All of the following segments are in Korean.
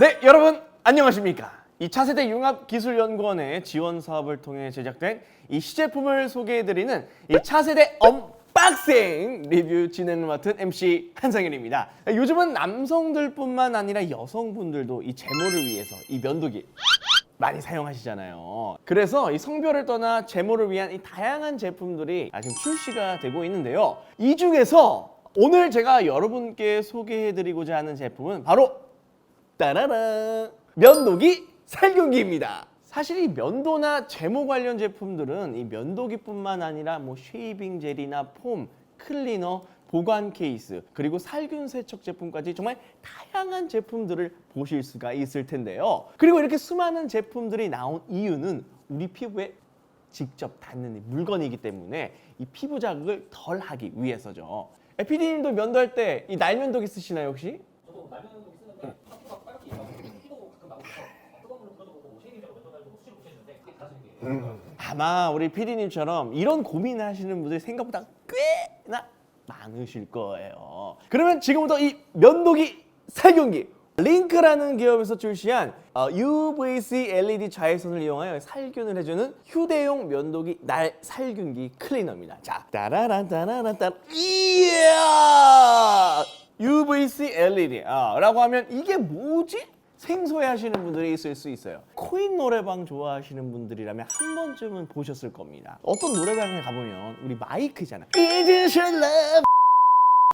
네, 여러분 안녕하십니까? 이 차세대 융합기술연구원의 지원 사업을 통해 제작된 이 시제품을 소개해드리는 이 차세대 언박싱 리뷰 진행을 맡은 MC 한상현입니다. 요즘은 남성들뿐만 아니라 여성분들도 이 제모를 위해서 이 면도기 많이 사용하시잖아요. 그래서 이 성별을 떠나 제모를 위한 이 다양한 제품들이 아, 지금 출시가 되고 있는데요. 이 중에서 오늘 제가 여러분께 소개해드리고자 하는 제품은 바로 따라라 면도기 살균기입니다. 사실 이 면도나 제모 관련 제품들은 이 면도기뿐만 아니라 뭐 쉐이빙 젤이나 폼, 클리너, 보관 케이스 그리고 살균 세척 제품까지 정말 다양한 제품들을 보실 수가 있을 텐데요. 그리고 이렇게 수많은 제품들이 나온 이유는 우리 피부에 직접 닿는 이 물건이기 때문에 이 피부 자극을 덜 하기 위해서죠. 에피디님도 면도할 때 이 날면도기 쓰시나요 혹시? 저도 날면도 아마 우리 피디님처럼 이런 고민을 하시는 분들이 생각보다 꽤나 많으실 거예요. 그러면 지금부터 이 면도기 살균기 링크라는 기업에서 출시한 어, UVC LED 자외선을 이용하여 살균을 해주는 휴대용 면도기 날 살균기 클리너입니다. 자, 따라란 따라란 따라 이야 UVC LED 아, 라고 하면 이게 뭐지? 생소해 하시는 분들이 있을 수 있어요. 코인 노래방 좋아하시는 분들이라면 한 번쯤은 보셨을 겁니다. 어떤 노래방에 가보면 우리 마이크잖아. Is your?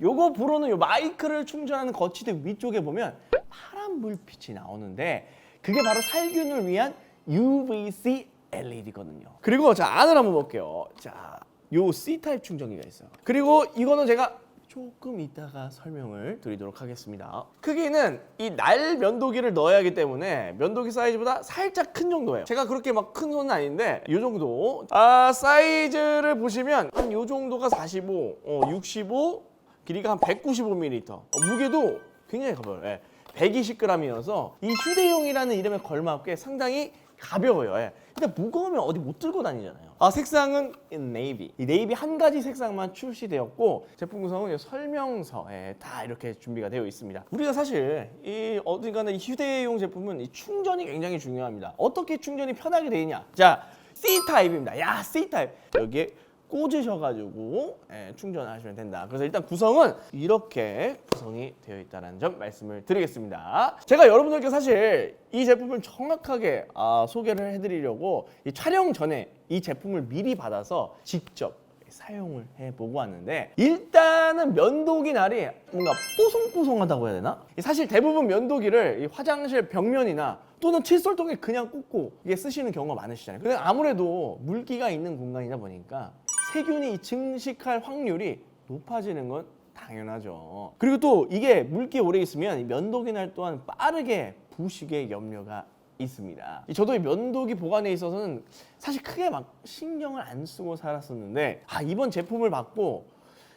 요거 부르는 요 마이크를 충전하는 거치대 위쪽에 보면 파란 불빛이 나오는데 그게 바로 살균을 위한 UVC LED거든요. 그리고 자 안을 한번 볼게요. 자, 요 C 타입 충전기가 있어요. 그리고 이거는 제가 조금 이따가 설명을 드리도록 하겠습니다. 크기는 이 날 면도기를 넣어야 하기 때문에 면도기 사이즈보다 살짝 큰 정도예요. 제가 그렇게 막 큰 손은 아닌데 이 정도. 아 사이즈를 보시면 한요 정도가 45, 어, 65, 길이가 한 195mm. 어, 무게도 굉장히 가벼워요. 예. 120g이어서 이 휴대용이라는 이름에 걸맞게 상당히 가벼워요. 예. 근데 무거우면 어디 못 들고 다니잖아요. 아 색상은 네이비. 이 네이비 한 가지 색상만 출시되었고 제품 구성은 이 설명서에 다 이렇게 준비가 되어 있습니다. 우리가 사실 이 어디가나 이 휴대용 제품은 이 충전이 굉장히 중요합니다. 어떻게 충전이 편하게 되느냐? 자 C 타입입니다. 야 C 타입 여기에 꽂으셔가지고 예, 충전하시면 된다. 그래서 일단 구성은 이렇게 구성이 되어 있다는 점 말씀을 드리겠습니다. 제가 여러분들께 사실 이 제품을 정확하게 아, 소개를 해드리려고 이 촬영 전에 이 제품을 미리 받아서 직접 사용을 해보고 왔는데 일단은 면도기 날이 뭔가 뽀송뽀송하다고 해야 되나? 사실 대부분 면도기를 이 화장실 벽면이나 또는 칫솔통에 그냥 꽂고 이게 쓰시는 경우가 많으시잖아요. 근데 아무래도 물기가 있는 공간이다 보니까 세균이 증식할 확률이 높아지는 건 당연하죠. 그리고 또 이게 물기 오래 있으면 이 면도기 날 또한 빠르게 부식의 염려가 있습니다. 이 저도 이 면도기 보관에 있어서는 사실 크게 막 신경을 안 쓰고 살았었는데 아 이번 제품을 받고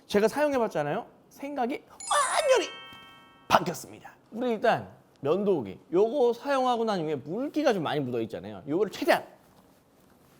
제가 사용해봤잖아요. 생각이 완전히 바뀌었습니다. 우리 일단 면도기 요거 사용하고 난 이후에 물기가 좀 많이 묻어 있잖아요. 요거를 최대한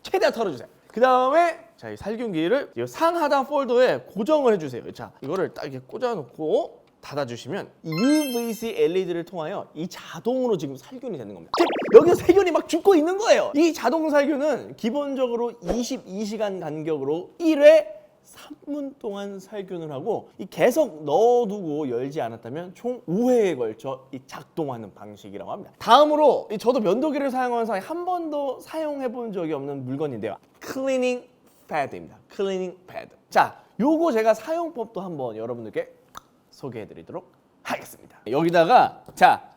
최대한 털어주세요. 그 다음에 자, 이 살균기를 이 상하단 폴더에 고정을 해주세요. 자, 이거를 딱 이렇게 꽂아놓고 닫아주시면 이 UVC LED를 통하여 이 자동으로 지금 살균이 되는 겁니다. 여기서 세균이 막 죽고 있는 거예요. 이 자동 살균은 기본적으로 22시간 간격으로 1회 3분 동안 살균을 하고 이 계속 넣어두고 열지 않았다면 총 5회에 걸쳐 이 작동하는 방식이라고 합니다. 다음으로 이 저도 면도기를 사용하면서 한 번도 사용해 본 적이 없는 물건인데요. 클리닝 패드입니다. 클리닝 패드. 자, 요거 제가 사용법도 한번 여러분들께 소개해 드리도록 하겠습니다. 여기다가 자,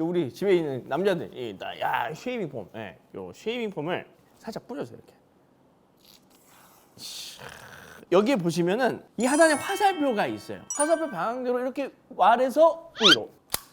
요 우리 집에 있는 남자들 이, 나- 야, 쉐이빙 폼. 예. 요 쉐이빙 폼을 살짝 뿌려주세요. 이렇게. 여기에 보시면은 이 하단에 화살표가 있어요. 화살표 방향대로 이렇게 아래서 위로.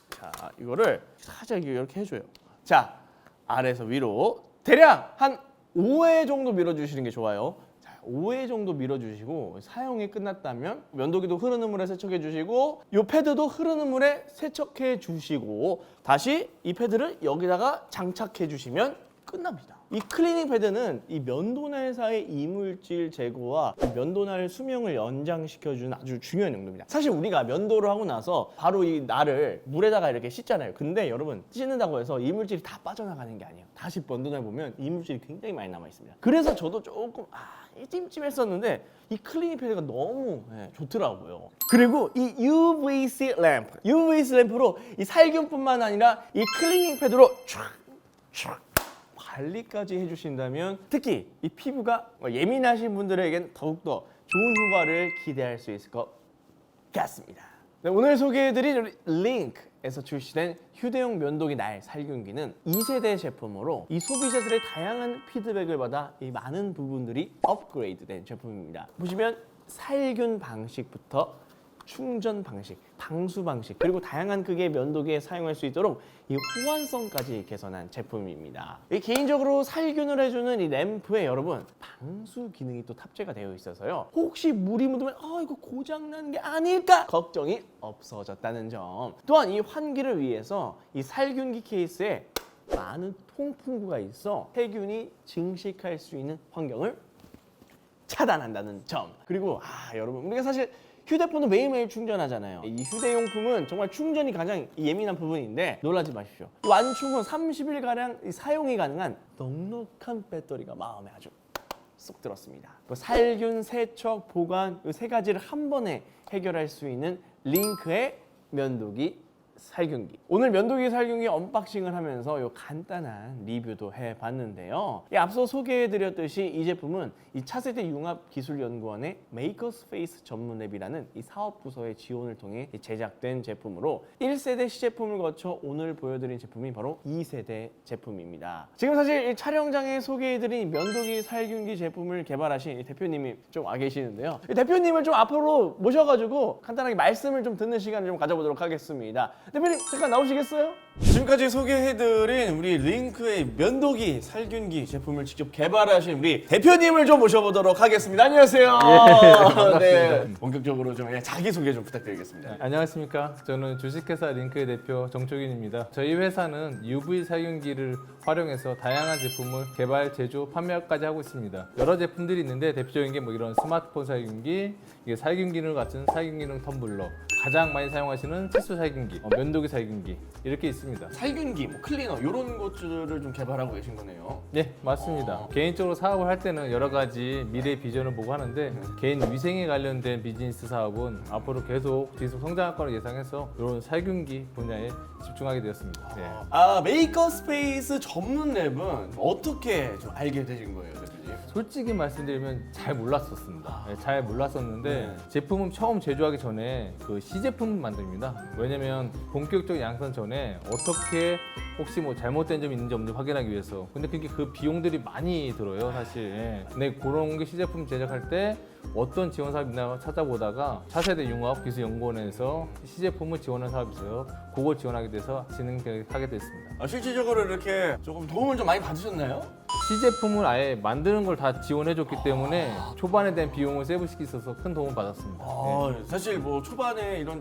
자, 이거를 살짝 이렇게 해줘요. 자, 아래서 위로. 대략 한 5회 정도 밀어주시는 게 좋아요. 자, 5회 정도 밀어주시고 사용이 끝났다면 면도기도 흐르는 물에 세척해 주시고 이 패드도 흐르는 물에 세척해 주시고 다시 이 패드를 여기다가 장착해 주시면 끝납니다. 이 클리닝 패드는 이 면도날 사이 이물질 제거와 이 면도날 수명을 연장시켜주는 아주 중요한 용도입니다. 사실 우리가 면도를 하고 나서 바로 이 날을 물에다가 이렇게 씻잖아요. 근데 여러분 씻는다고 해서 이물질이 다 빠져나가는 게 아니에요. 다시 면도날 보면 이물질이 굉장히 많이 남아 있습니다. 그래서 저도 조금 아 찜찜했었는데 이 클리닝 패드가 너무 예, 좋더라고요. 그리고 이 UVC 램프, UVC 램프로 이 살균뿐만 아니라 이 클리닝 패드로 촥촥 관리까지 해주신다면 특히 이 피부가 예민하신 분들에겐 더욱더 좋은 효과를 기대할 수 있을 것 같습니다. 네, 오늘 소개해드린 링크에서 출시된 휴대용 면도기 날 살균기는 2세대 제품으로 이 소비자들의 다양한 피드백을 받아 이 많은 부분들이 업그레이드된 제품입니다. 보시면 살균 방식부터 충전 방식, 방수 방식, 그리고 다양한 크기의 면도기에 사용할 수 있도록 이 호환성까지 개선한 제품입니다. 이 개인적으로 살균을 해주는 이 램프에 여러분 방수 기능이 또 탑재가 되어 있어서요. 혹시 물이 묻으면 아 이거 고장 나는 게 아닐까 걱정이 없어졌다는 점. 또한 이 환기를 위해서 이 살균기 케이스에 많은 통풍구가 있어 세균이 증식할 수 있는 환경을 차단한다는 점. 그리고 아 여러분 우리가 사실 휴대폰은 매일매일 충전하잖아요. 이 휴대용품은 정말 충전이 가장 예민한 부분인데 놀라지 마십시오. 이 완충 후 30일 가량 사용이 가능한 넉넉한 배터리가 마음에 아주 쏙 들었습니다. 그 살균, 세척, 보관 이 세 가지를 한 번에 해결할 수 있는 링크의 면도기 살균기. 오늘 면도기 살균기 언박싱을 하면서 요 간단한 리뷰도 해봤는데요. 이 앞서 소개해드렸듯이 이 제품은 이 차세대 융합기술연구원의 메이커스페이스 전문 앱이라는 이 사업 부서의 지원을 통해 제작된 제품으로 1세대 시제품을 거쳐 오늘 보여드린 제품이 바로 2세대 제품입니다. 지금 사실 이 촬영장에 소개해드린 면도기 살균기 제품을 개발하신 이 대표님이 좀 와 계시는데요. 이 대표님을 좀 앞으로 모셔가지고 간단하게 말씀을 좀 듣는 시간을 좀 가져보도록 하겠습니다. 대표님 잠깐 나오시겠어요? 지금까지 소개해드린 우리 링크의 면도기 살균기 제품을 직접 개발하신 우리 대표님을 좀 모셔보도록 하겠습니다. 안녕하세요. 네, 본격적으로 좀 예, 자기 소개 좀 부탁드리겠습니다. 네, 안녕하십니까. 저는 주식회사 링크의 대표 정초균입니다. 저희 회사는 UV 살균기를 활용해서 다양한 제품을 개발, 제조, 판매까지 하고 있습니다. 여러 제품들이 있는데 대표적인 게 뭐 이런 스마트폰 살균기, 이게 살균 기능을 갖춘 살균 기능 텀블러, 가장 많이 사용하시는 치수 살균기, 어, 면도기 살균기 이렇게 있습니다. 살균기, 뭐 클리너 이런 것들을 좀 개발하고 계신 거네요. 네, 맞습니다. 어. 개인적으로 사업을 할 때는 여러 가지 미래 비전을 보고 하는데 개인 위생에 관련된 비즈니스 사업은 앞으로 계속 지속 성장할 거를 예상해서 이런 살균기 분야에 집중하게 되었습니다. 네. 아 메이커 스페이스 전문 랩은 어떻게 좀 알게 되신 거예요? 솔직히 말씀드리면 잘 몰랐었습니다. 네, 잘 몰랐었는데 네. 제품은 처음 제조하기 전에 그 시제품을 만듭니다. 왜냐면 본격적 양산 전에 어떻게 혹시 뭐 잘못된 점이 있는지 없는지 확인하기 위해서. 근데 그게 그 비용들이 많이 들어요, 사실. 예. 근데 그런 게 시제품 제작할 때 어떤 지원 사업이 있나 찾아보다가 차세대 융합 기술연구원에서 시제품을 지원하는 사업이 있어요. 그걸 지원하게 돼서 진행하게 됐습니다. 아, 실질적으로 이렇게 조금 도움을 좀 많이 받으셨나요? 시제품을 아예 만드는 걸 다 지원해줬기 때문에 초반에 대한 비용을 세부시키 있어서 큰 도움을 받았습니다. 아, 사실 뭐 초반에 이런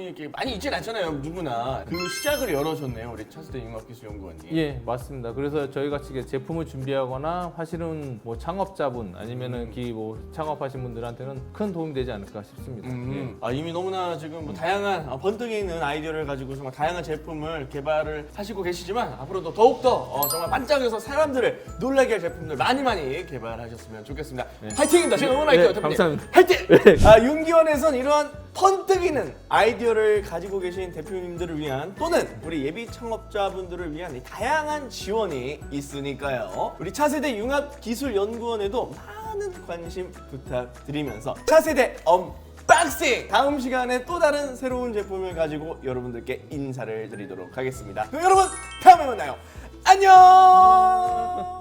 자금이 이렇게 많이 있진 않잖아요, 누구나. 그 시작을 열어줬네요, 우리 차세대 융합기술 연구원이. 예, 맞습니다. 그래서 저희 같이 이게 제품을 준비하거나 하시는 뭐 창업자분 아니면은 기 뭐 창업하신 분들한테는 큰 도움이 되지 않을까 싶습니다. 음, 아, 이미 너무나 지금 뭐 다양한 아, 번뜩이 있는 아이디어를 가지고 정말 다양한 제품을 개발을 하시고 계시지만 앞으로도 더욱더 어, 정말 반짝여서 사람들을 놀라게 할 제품들 많이 많이 개발하셨으면 좋겠습니다. 파이팅입니다. 제가 응원할게요. 네, 대표님. 감사합니다. 파이팅! 아, 윤기원에선 이러한 번뜩이는 아이디어를 가지고 계신 대표님들을 위한 또는 우리 예비 창업자분들을 위한 이 다양한 지원이 있으니까요. 우리 차세대 융합기술연구원에도 많은 관심 부탁드리면서 차세대 언박싱 다음 시간에 또 다른 새로운 제품을 가지고 여러분들께 인사를 드리도록 하겠습니다. 그럼 여러분 다음에 만나요. 안녕.